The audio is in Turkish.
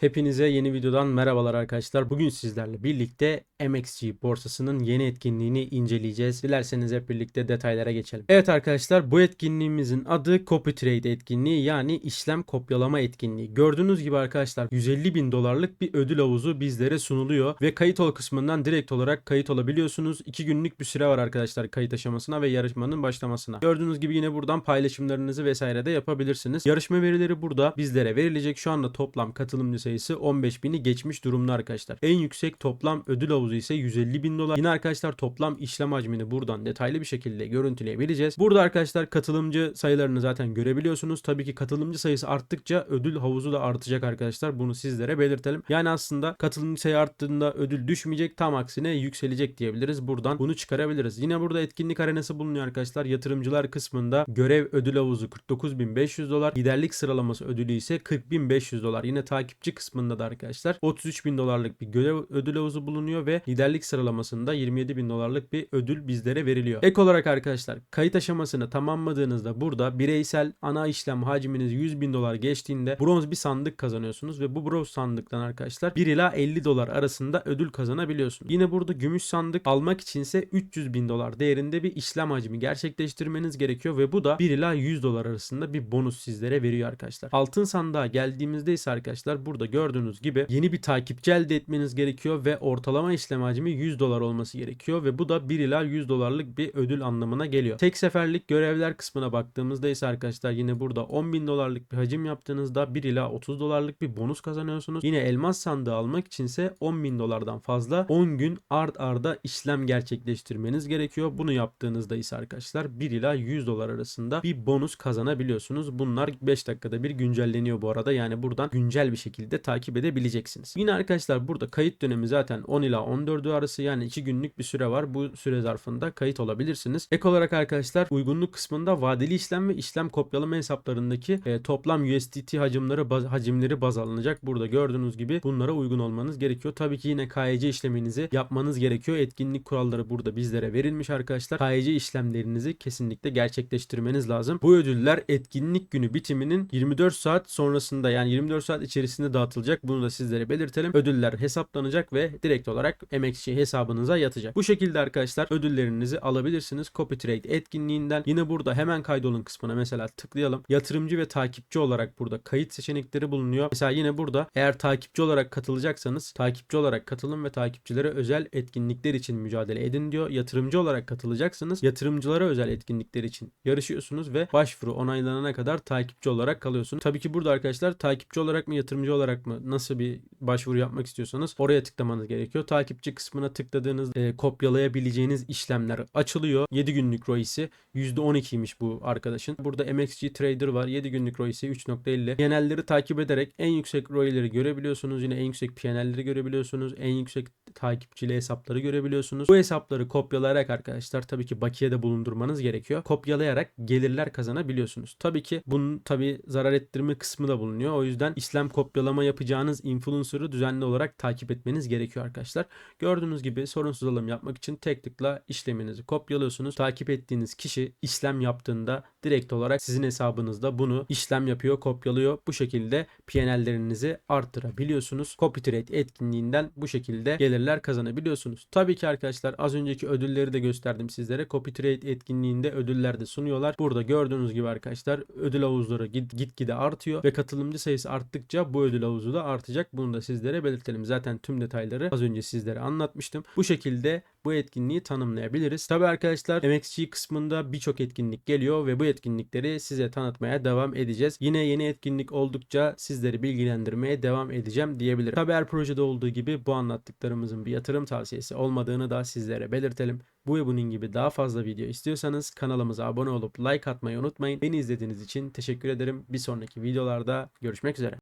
Hepinize yeni videodan merhabalar arkadaşlar. Bugün sizlerle birlikte MXG borsasının yeni etkinliğini inceleyeceğiz. Dilerseniz hep birlikte detaylara geçelim. Evet arkadaşlar bu etkinliğimizin adı Copy Trade etkinliği yani işlem kopyalama etkinliği. Gördüğünüz gibi arkadaşlar 150 bin dolarlık bir ödül havuzu bizlere sunuluyor ve kayıt ol kısmından direkt olarak kayıt olabiliyorsunuz. 2 günlük bir süre var arkadaşlar kayıt aşamasına ve yarışmanın başlamasına. Gördüğünüz gibi yine buradan paylaşımlarınızı vesaire de yapabilirsiniz. Yarışma verileri burada bizlere verilecek. Şu anda toplam katılımcı sayısı 15 bini geçmiş durumda arkadaşlar. En yüksek toplam ödül havuzu ise 150 bin dolar. Yine arkadaşlar toplam işlem hacmini buradan detaylı bir şekilde görüntüleyebileceğiz. Burada arkadaşlar katılımcı sayılarını zaten görebiliyorsunuz. Tabii ki katılımcı sayısı arttıkça ödül havuzu da artacak arkadaşlar. Bunu sizlere belirtelim. Yani aslında katılımcı sayı arttığında ödül düşmeyecek. Tam aksine yükselecek diyebiliriz. Buradan bunu çıkarabiliriz. Yine burada etkinlik arenası bulunuyor arkadaşlar. Yatırımcılar kısmında görev ödül havuzu 49.500 dolar. Liderlik sıralaması ödülü ise 40.500 dolar. Yine takipçi kısmında da arkadaşlar 33.000 dolarlık bir görev ödül havuzu bulunuyor ve liderlik sıralamasında 27.000 dolarlık bir ödül bizlere veriliyor. Ek olarak arkadaşlar kayıt aşamasını tamamladığınızda burada bireysel ana işlem hacminiz 100.000 dolar geçtiğinde bronz bir sandık kazanıyorsunuz ve bu bronz sandıktan arkadaşlar 1 ila 50 dolar arasında ödül kazanabiliyorsunuz. Yine burada gümüş sandık almak içinse 300 bin dolar değerinde bir işlem hacmi gerçekleştirmeniz gerekiyor ve bu da 1 ila 100 dolar arasında bir bonus sizlere veriyor arkadaşlar. Altın sandığa geldiğimizde ise arkadaşlar burada gördüğünüz gibi yeni bir takipçi elde etmeniz gerekiyor ve ortalama işlem hacmi 100 dolar olması gerekiyor ve bu da 1 ila 100 dolarlık bir ödül anlamına geliyor. Tek seferlik görevler kısmına baktığımızda ise arkadaşlar yine burada 10 bin dolarlık bir hacim yaptığınızda 1 ila 30 dolarlık bir bonus kazanıyorsunuz. Yine elmas sandığı almak içinse 10 bin dolardan fazla 10 gün ard arda işlem gerçekleştirmeniz gerekiyor. Bunu yaptığınızda ise arkadaşlar 1 ila 100 dolar arasında bir bonus kazanabiliyorsunuz. Bunlar 5 dakikada bir güncelleniyor bu arada. Yani buradan güncel bir şekilde takip edebileceksiniz. Yine arkadaşlar burada kayıt dönemi zaten 10 ila 14 arası yani 2 günlük bir süre var. Bu süre zarfında kayıt olabilirsiniz. Ek olarak arkadaşlar uygunluk kısmında vadeli işlem ve işlem kopyalama hesaplarındaki e, toplam USDT hacimleri baz, hacimleri baz alınacak. Burada gördüğünüz gibi bunlara uygun olmanız gerekiyor. Tabii ki yine KYC işleminizi yapmanız gerekiyor. Etkinlik kuralları burada bizlere verilmiş arkadaşlar. KYC işlemlerinizi kesinlikle gerçekleştirmeniz lazım. Bu ödüller etkinlik günü bitiminin 24 saat sonrasında yani 24 saat içerisinde dağıtılacak. Bunu da sizlere belirtelim. Ödüller hesaplanacak ve direkt olarak MXC hesabınıza yatacak. Bu şekilde arkadaşlar ödüllerinizi alabilirsiniz. Copy Trade etkinliğinden. Yine burada hemen kaydolun kısmına mesela tıklayalım. Yatırımcı ve takipçi olarak burada kayıt seçenekleri bulunuyor. Mesela yine burada eğer takipçi olarak katılacaksanız takipçi olarak katılın ve takipçilere özel etkinlikler için mücadele edin diyor. Yatırımcı olarak katılacaksınız. Yatırımcılara özel etkinlikler için yarışıyorsunuz ve başvuru onaylanana kadar takipçi olarak kalıyorsunuz. Tabii ki burada arkadaşlar takipçi olarak mı yatırımcı olarak mı nasıl bir başvuru yapmak istiyorsanız oraya tıklamanız gerekiyor. Takipçi kısmına tıkladığınız e, kopyalayabileceğiniz işlemler açılıyor. 7 günlük ROI'si %12'ymiş bu arkadaşın. Burada MXG Trader var. 7 günlük ROI'si 3.50. PNL'leri takip ederek en yüksek ROI'leri görebiliyorsunuz. Yine en yüksek PNL'leri görebiliyorsunuz. En yüksek takipçili hesapları görebiliyorsunuz. Bu hesapları kopyalayarak arkadaşlar tabii ki bakiyede bulundurmanız gerekiyor. Kopyalayarak gelirler kazanabiliyorsunuz. Tabii ki bunun tabii zarar ettirme kısmı da bulunuyor. O yüzden işlem kopyalama yapacağınız influencer'ı düzenli olarak takip etmeniz gerekiyor arkadaşlar. Gördüğünüz gibi sorunsuz alım yapmak için tek tıkla işleminizi kopyalıyorsunuz. Takip ettiğiniz kişi işlem yaptığında direkt olarak sizin hesabınızda bunu işlem yapıyor, kopyalıyor. Bu şekilde PNL'lerinizi arttırabiliyorsunuz. Copy etkinliğinden bu şekilde gelirler kazanabiliyorsunuz. Tabii ki arkadaşlar az önceki ödülleri de gösterdim sizlere. Copy etkinliğinde ödüller de sunuyorlar. Burada gördüğünüz gibi arkadaşlar ödül havuzları git, gitgide artıyor ve katılımcı sayısı arttıkça bu ödül havuzu da artacak. Bunu da sizlere belirtelim. Zaten tüm detayları az önce sizlere anlatmıştım. Bu şekilde bu etkinliği tanımlayabiliriz. Tabi arkadaşlar MXG kısmında birçok etkinlik geliyor ve bu etkinlikleri size tanıtmaya devam edeceğiz. Yine yeni etkinlik oldukça sizleri bilgilendirmeye devam edeceğim diyebilirim. Tabi her projede olduğu gibi bu anlattıklarımızın bir yatırım tavsiyesi olmadığını da sizlere belirtelim. Bu ve bunun gibi daha fazla video istiyorsanız kanalımıza abone olup like atmayı unutmayın. Beni izlediğiniz için teşekkür ederim. Bir sonraki videolarda görüşmek üzere.